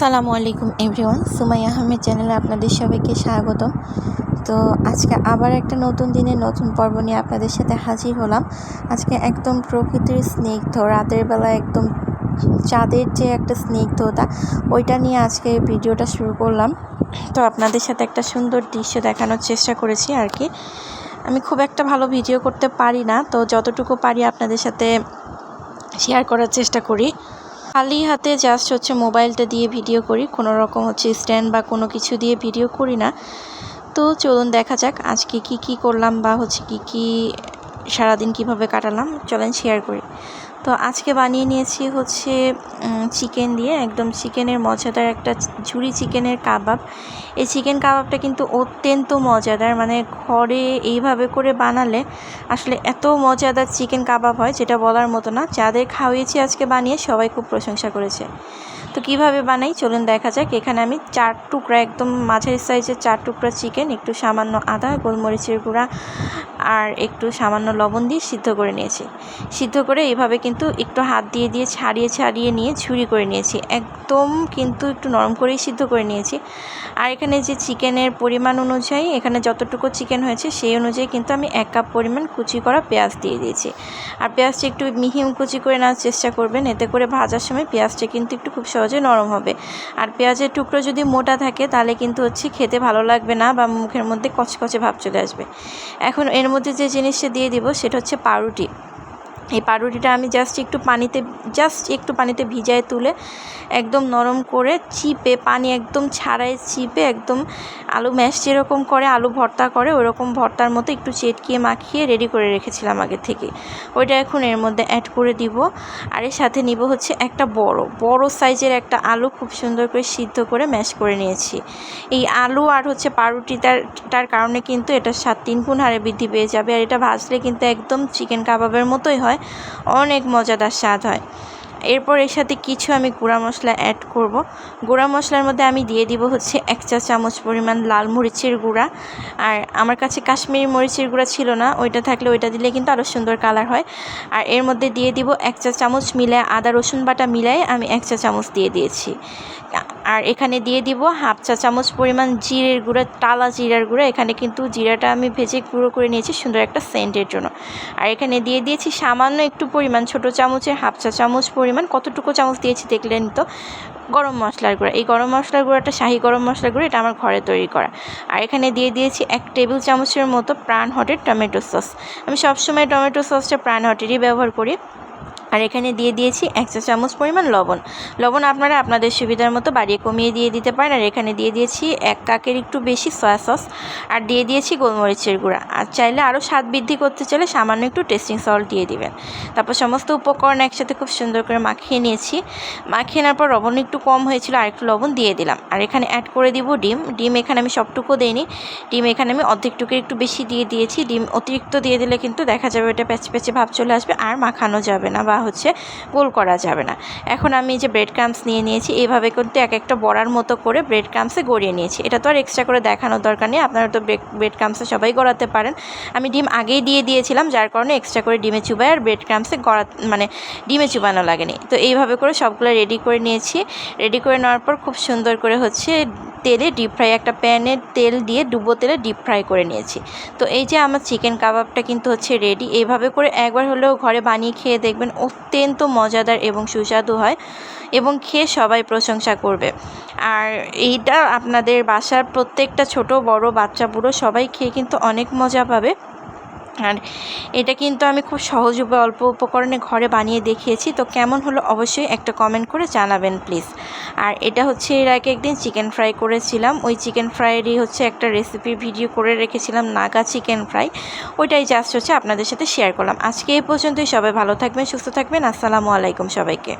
সালামু আলাইকুম এভরিওয়ান সুমাই আহমেদ চ্যানেলে আপনাদের সবাইকে স্বাগত তো আজকে আবার একটা নতুন দিনের নতুন পর্ব নিয়ে আপনাদের সাথে হাজির হলাম। আজকে একদম প্রকৃতির স্নিগ্ধ, রাতের বেলা একদম চাঁদের যে একটা স্নিগ্ধতা, ওইটা নিয়ে আজকে ভিডিওটা শুরু করলাম। তো আপনাদের সাথে একটা সুন্দর দৃশ্য দেখানোর চেষ্টা করেছি আর কি। আমি খুব একটা ভালো ভিডিও করতে পারি না, তো যতটুকু পারি আপনাদের সাথে শেয়ার করার চেষ্টা করি। খালি হাতে জাস্ট হচ্ছে মোবাইলটা দিয়ে ভিডিও করি। কোনো রকম হচ্ছে স্ট্যান্ড বা কোনো কিছু দিয়ে ভিডিও করি না। তো চলুন দেখা যাক আজকে কি কি করলাম বা হচ্ছে কি কি সারাদিন কীভাবে কাটালাম। চলেন শেয়ার করি। তো আজকে বানিয়ে নিয়েছি হচ্ছে চিকেন দিয়ে একদম চিকেনের মজাদার একটা ঝুড়ি চিকেনের কাবাব। এই চিকেন কাবাবটা কিন্তু অত্যন্ত মজাদার মানে ঘরে এইভাবে করে বানালে আসলে এত মজাদার চিকেন কাবাব হয় যেটা বলার মতো না। যাদের খাওয়িয়েছি আজকে বানিয়ে সবাই খুব প্রশংসা করেছে। তো কীভাবে বানাই চলুন দেখা যাক। এখানে আমি চার টুকরা, একদম মাঝারি সাইজের চার টুকরা চিকেন, একটু সামান্য আদা, গোলমরিচের গুঁড়া আর একটু সামান্য লবণ দিয়ে সিদ্ধ করে নিয়েছি। সিদ্ধ করে এইভাবে কিন্তু একটু হাত দিয়ে দিয়ে ছাড়িয়ে ছাড়িয়ে নিয়ে ঝুরি করে নিয়েছি। একদম কিন্তু একটু নরম করেই সিদ্ধ করে নিয়েছি। আর এখানে যে চিকেনের পরিমাণ অনুযায়ী, এখানে যতটুকু চিকেন হয়েছে সেই অনুযায়ী কিন্তু আমি এক কাপ পরিমাণ কুচি করা পেঁয়াজ দিয়ে দিয়েছি। আর পেঁয়াজটা একটু মিহিম কুচি করে নেওয়ার চেষ্টা করবেন, এতে করে ভাজার সময় পেঁয়াজটা কিন্তু একটু খুব সহজে নরম হবে। আর পেঁয়াজের টুকরো যদি মোটা থাকে, তাহলে কিন্তু হচ্ছে খেতে ভালো লাগবে না বা মুখের মধ্যে কচকচে ভাব চলে আসবে। এখন এর মধ্যে যে জিনিসটা দিয়ে দিব, সেটা হচ্ছে পাউরুটি। এই পাউরুটিটা আমি জাস্ট একটু পানিতে জাস্ট একটু পানিতে ভিজায় তুলে একদম নরম করে চিপে, পানি একদম ছাড়াই চিপে একদম আলু ম্যাশ যেরকম করে, আলু ভর্তা করে, ওরকম ভর্তার মতো একটু চেটকিয়ে মাখিয়ে রেডি করে রেখেছিলাম আগে থেকে। ওইটা এখন এর মধ্যে অ্যাড করে দিব। আর এর সাথে নিব হচ্ছে একটা বড় বড় সাইজের একটা আলু খুব সুন্দর করে সিদ্ধ করে ম্যাশ করে নিয়েছি। এই আলু আর হচ্ছে পাউরুটিটার তার কারণে কিন্তু এটা সাত তিন গুণ হারে বৃদ্ধি পেয়ে যাবে। আর এটা ভাজলে কিন্তু একদম চিকেন কাবাবের মতোই হয়। অনেক মজাদার স্বাদ হয়। এরপর এর সাথে কিছু আমি গুঁড়া মশলা অ্যাড করব। গুঁড়া মশলার মধ্যে আমি দিয়ে দিব হচ্ছে এক চা চামচ পরিমাণ লাল মরিচের গুঁড়া। আর আমার কাছে কাশ্মীরি মরিচের গুঁড়া ছিল না, ওইটা থাকলে ওইটা দিলে কিন্তু আরও সুন্দর কালার হয়। আর এর মধ্যে দিয়ে দিব এক চা চামচ মিলায় আদা রসুন বাটা মিলায় আমি এক চা চামচ দিয়ে দিয়েছি। আর এখানে দিয়ে দিব হাফ চা চামচ পরিমাণ জিরের গুঁড়া, টালা জিরার গুঁড়া। এখানে কিন্তু জিরাটা আমি ভেজে গুঁড়ো করে নিয়েছি সুন্দর একটা সেন্টের জন্য। আর এখানে দিয়ে দিয়েছি সামান্য একটু পরিমাণ ছোট চামচের হাফ চা চামচ পরিমাণ, কতটুকু চামচ দিয়েছি দেখলেন তো, গরম মশলার গুঁড়া। এই গরম মশলার গুঁড়াটা, শাহি গরম মশলার গুঁড়ো, এটা আমার ঘরে তৈরি করা। আর এখানে দিয়ে দিয়েছি এক টেবিল চামচের মতো প্রাণ হটের টমেটো সস। আমি সবসময় টমেটো সসটা প্রাণ হটেরই ব্যবহার করি। আর এখানে দিয়ে দিয়েছি এক চা চামচ পরিমাণ লবণ। লবণ আপনারা আপনাদের সুবিধার মতো বাড়িয়ে কমিয়ে দিয়ে দিতে পারেন। আর এখানে দিয়ে দিয়েছি এক কাকের একটু বেশি সয়া সস আর দিয়ে দিয়েছি গোলমরিচের গুঁড়া। আর চাইলে আরও স্বাদ বৃদ্ধি করতে চাইলে সামান্য একটু টেস্টিং সল্ট দিয়ে দিবেন। তারপর সমস্ত উপকরণ একসাথে খুব সুন্দর করে মাখিয়ে নিয়েছি। মাখিয়ে নেওয়ার পর লবণ একটু কম হয়েছিল আর একটু লবণ দিয়ে দিলাম। আর এখানে অ্যাড করে দিব ডিম। ডিম এখানে আমি সবটুকু দিইনি। ডিম এখানে আমি অর্ধেকটুকু একটু বেশি দিয়ে দিয়েছি। ডিম অতিরিক্ত দিয়ে দিলে কিন্তু দেখা যাবে এটা প্যাচে প্যাচে ভাব চলে আসবে আর মাখানো যাবে না বা হচ্ছে গোল করা যাবে না। এখন আমি যে ব্রেড ক্রামস নিয়ে নিয়েছি এইভাবে কিন্তু এক একটা বড়ার মতো করে ব্রেড ক্রামসে গড়িয়ে নিয়েছি। এটা তো আর এক্সট্রা করে দেখানোর দরকার নেই, আপনারা তো ব্রেড ক্রামসে সবাই গড়াতে পারেন। আমি ডিম আগেই দিয়ে দিয়েছিলাম, যার কারণে এক্সট্রা করে ডিমে চুবাই আর ব্রেড ক্রামসে গড়া মানে ডিমে চুবানো লাগেনি। তো এইভাবে করে সবগুলো রেডি করে নিয়েছি। রেডি করে নেওয়ার পর খুব সুন্দর করে হচ্ছে তেলে ডিপ ফ্রাই একটা প্যানে তেল দিয়ে ডুবো তেলে ডিপ ফ্রাই করে নিয়েছি। তো এই যে আমার চিকেন কাবাবটা কিন্তু হচ্ছে রেডি এইভাবে করে একবার হলেও ঘরে বানিয়ে খেয়ে দেখবেন অত্যন্ত মজাদার এবং সুস্বাদু হয় এবং খেয়ে সবাই প্রশংসা করবে। আর এইটা আপনাদের বাসার প্রত্যেকটা ছোট বড় বাচ্চা বুড়ো সবাই খেয়ে কিন্তু অনেক মজা পাবে। আর এটা কিন্তু আমি খুব সহজ উপায় অল্প উপকরণে ঘরে বানিয়ে দেখিয়েছি। তো কেমন হলো অবশ্যই একটা কমেন্ট করে জানাবেন প্লিজ আর এটা হচ্ছে এর আগে একদিন চিকেন ফ্রাই করেছিলাম। ওই চিকেন ফ্রাইয়েরই হচ্ছে একটা রেসিপি ভিডিও করে রেখেছিলাম, নাগা চিকেন ফ্রাই ওইটাই জাস্ট হচ্ছে আপনাদের সাথে শেয়ার করলাম। আজকে এই পর্যন্তই। সবাই ভালো থাকবেন, সুস্থ থাকবেন। আসসালামু আলাইকুম সবাইকে।